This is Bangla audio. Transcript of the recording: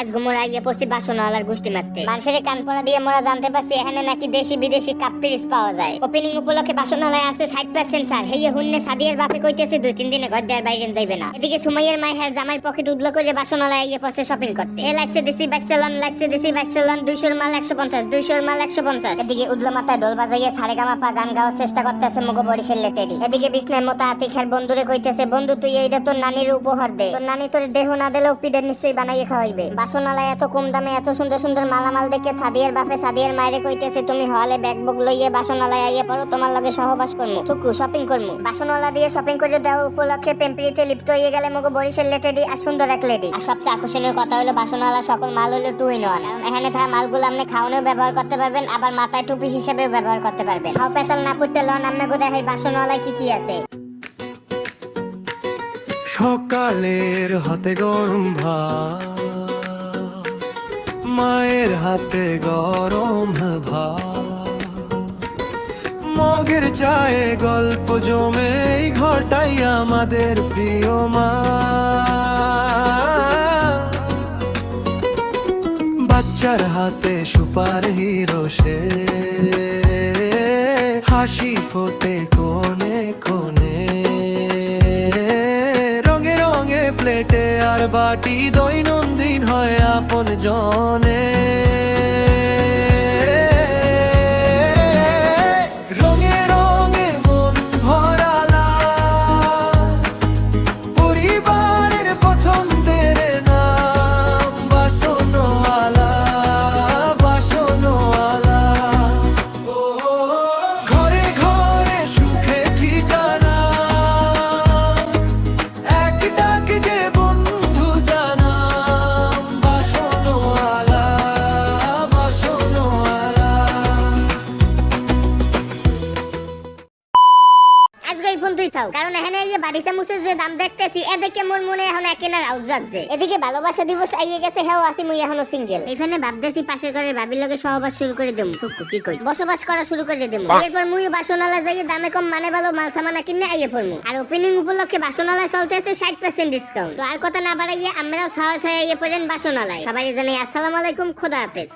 আজ মোরা ইয়ে পড়ছি বাসনওয়ালার গোষ্ঠী মারতে। মানুষের কান পড়া দিয়ে মোরা জানতে পারছি এখানে নাকি দেশি বিদেশি কাপ পিরিস পাওয়া যায়। ওপেনিং উপলক্ষে বাসনালয় আছে ষাট পার্সেন্ট স্যার হেয়ে হুন্নে সাদিয়ার বাপে কইতেছে, দুই তিন দিনে ঘর দেওয়ার বাইরে যাইবে না। এদিকে সুমাইয়ের মায়ের জামাই পকেট উদলো করে বাসনালয় ইয়ে পড়ছে শপিং করতে। এ লাইসে দিছি বাইসেলন লাইসে দিছি বাইসেলন দুইশোর মাল একশো পঞ্চাশ, দুইশোর মাল একশো পঞ্চাশ। এদিকে উদলো মাথায় ডোল বাজাইয়ে সারে গামাপা গান গাওয়ার চেষ্টা করতেছে মুগো বরিশের লেটেরি। এদিকে বিষ্ণায় মতো আতিখার বন্ধুরে কইতেছে, বন্ধু, তুই এইটা তোর নানির উপহার দে। তোর নানি তোর দেহ না দিলেও পিডের নিশ্চয়ই বানাইয়ে খাওয়াইবে। বাসনালয় এত কম দামে এত সুন্দর সুন্দর মালামাল দেখে সাদিয়ার বাপে সাদিয়ার মায়েরে কইতেছে, তুমি হলে ব্যাগ বুক লইয়ে বাসনালয় আইয়ে পড়ো, তোমার লগে সহবাস করমু, থুকু শপিং করমু। বাসনওয়ালা দিয়ে শপিং করে দেওয়া উপলক্ষে পেম্পিরিতে লিপ্ত হয়ে গেলে মগো বরিশের লেটেডি আর সুন্দর এক লেডি আর সবচেয়ে আকর্ষণীয় কথা হলো বাসনওয়ালা সকল মাল হলো টু ইন ওয়ান এখানে থাকা মালগুলো আপনি খাওয়ানোও ব্যবহার করতে পারবেন, আবার মাথায় টুপি হিসেবেও ব্যবহার করতে পারবেন। হাও পেশাল না পুটতে লন আপনি গো দেখাই বাসনওয়ালায় কি কি আছে। সকালের হাতে গরম ভাত। হাতে গরম মগের চায়ে গল্প জমে এই ঘরটাই আমাদের প্রিয় মা। বাচ্চার হাতে সুপার হিরো সে। হাসি ফোটে কোনে কোনে বাটি দৈনন্দিন হয় আপন জনে। আজকে এই কারণ এখানে এই যে যে দাম দেখতেছি এ দেখে মোর মনে এখন একেনার আউজ জাগছে। এদিকে ভালোবাসা দিবস আইয়ে গেছে হ্যাঁ আসি মুই এখনও সিঙ্গেল এখানে ভাবতেছি পাশের ঘরের ভাবির লগে সহবাস শুরু করে দেবো। কি কই বসবাস করা শুরু করে দেবো। এরপর মুই বাসনালা যাই দামে কম মানে ভালো মাল সামানা কিনে আইয়ে পড়মু আর ওপেনিং উপলক্ষে বাসনালায় চলতেছে ষাট পার্সেন্ট ডিসকাউন্ট তো আর কথা না বাড়াইয়ে আমরাও হয়ে আইয়ে পড়েন বাসনালায়। সবাই জানাই আসসালামু আলাইকুম খোদা হাফেজ।